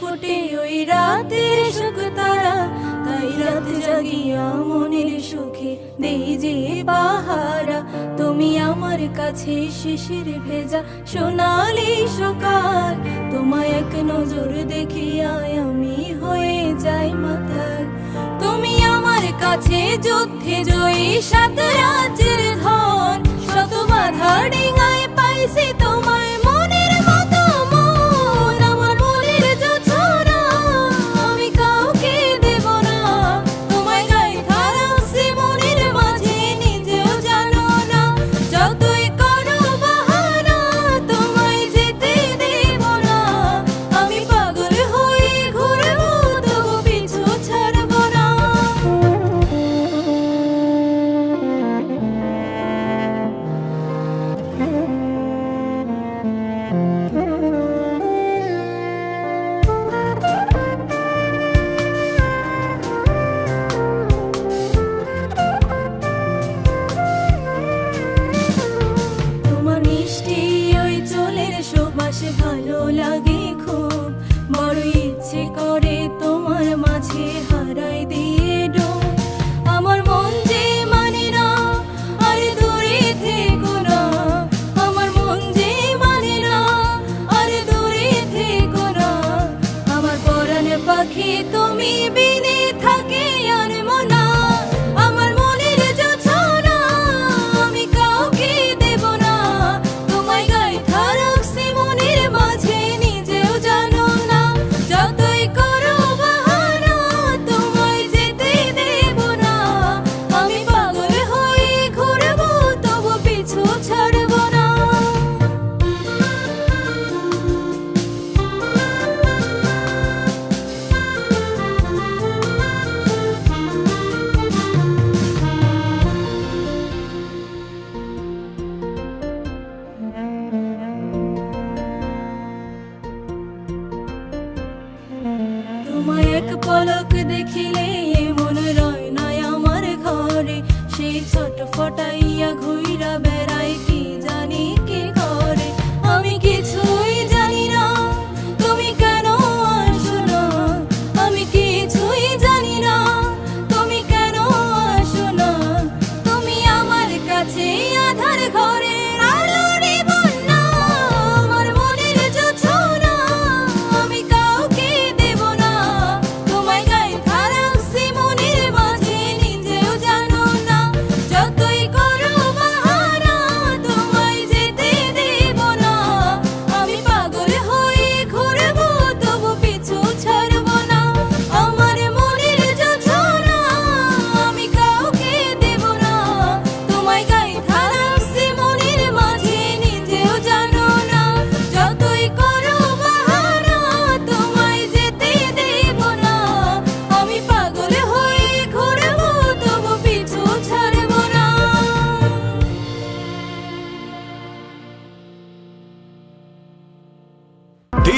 ফুটে ওই রাতের সুখ জাগিয়া মনের সুখে দেই যে পাহারা। তুমি আমার কাছে শিশির ভেজা সোনালি সকাল। তোমায় এক নজর দেখিয়ায় আমি হয়ে যাই মাতার তুমি আমার কাছে যুদ্ধে জয়ী সাত রাজ্যের ধন। শত বাধা ডিঙায় সুবাস ভালো লাগে খুব। বড় ইচ্ছে করে তোমার মাঝে হারাই দিয়ে ডোব আমার মন না আমার মন যে মানে না আমার পাখি তুমি বিনে পলক দেখিলে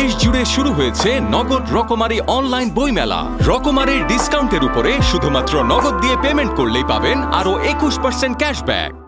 দেশ জুড়ে শুরু হয়েছে নগদ রকমারি অনলাইন বইমেলা। রকমারির ডিসকাউন্টের উপরে শুধুমাত্র নগদ দিয়ে পেমেন্ট করলেই পাবেন আরও একুশ পার্সেন্ট ক্যাশব্যাক